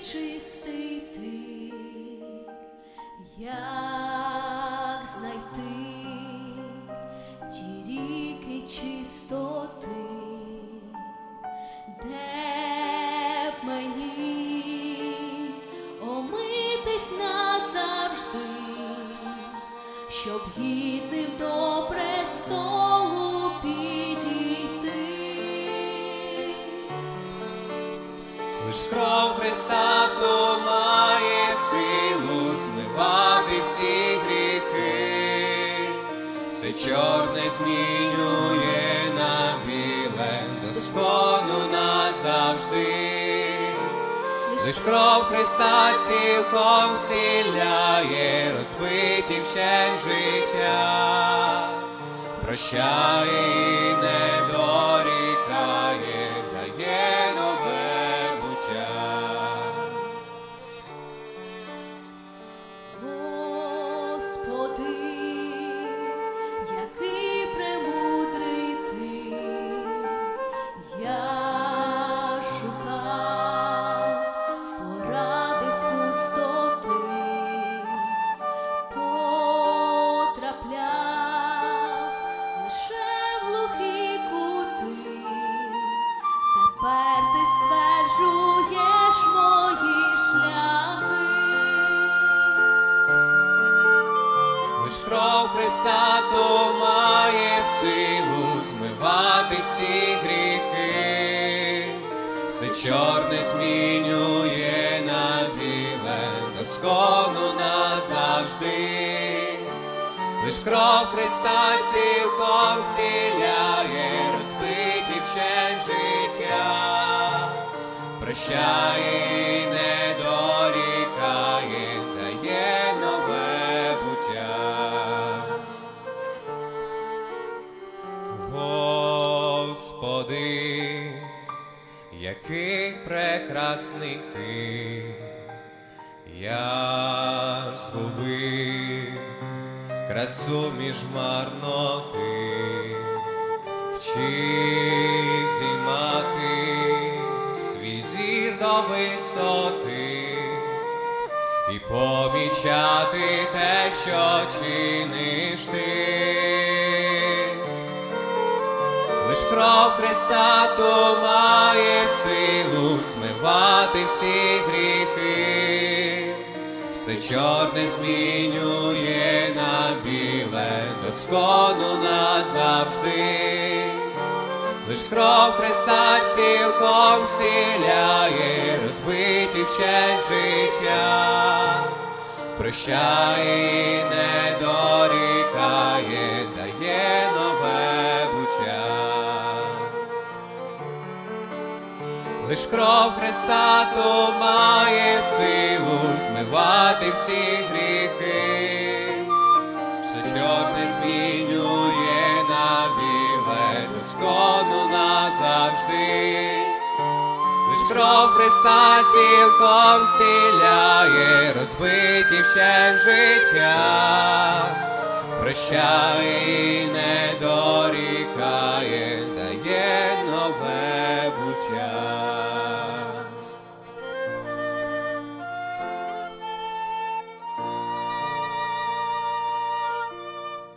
чистий ти, як знайти ті ріки чистоти, мені омитись назавжди, щоб гідним до престолу підійти. Лиш кров Христа все чорне змінює на біле, доскону назавжди. Лиш кров Христа цілком сіляє, розбиті вщент життя, прощає і не дорікає, дає нове буття. Господи, Христа то має силу змивати всі гріхи, все чорне змінює на біле, доскону назавжди. Лиш кров Христа цілком сіляє, розбиті вщент життя, прощає не Господи, який прекрасний ти, я згубив красу між марноти, вчи здіймати свій зір до висоти і помічати те, що чиниш ти. Кров Христа то має силу змивати всі гріхи, все чорне змінює на біле, доскону назавжди. Лиш кров Христа цілком сіляє, розбиті вщент життя, прощає і не дорікає, Лиш кров Христа то має силу змивати всі гріхи, все чорне змінює на біле, доскону назавжди. Лиш кров Христа цілком сіляє, розбиті вщент життя, прощає і не дорікає.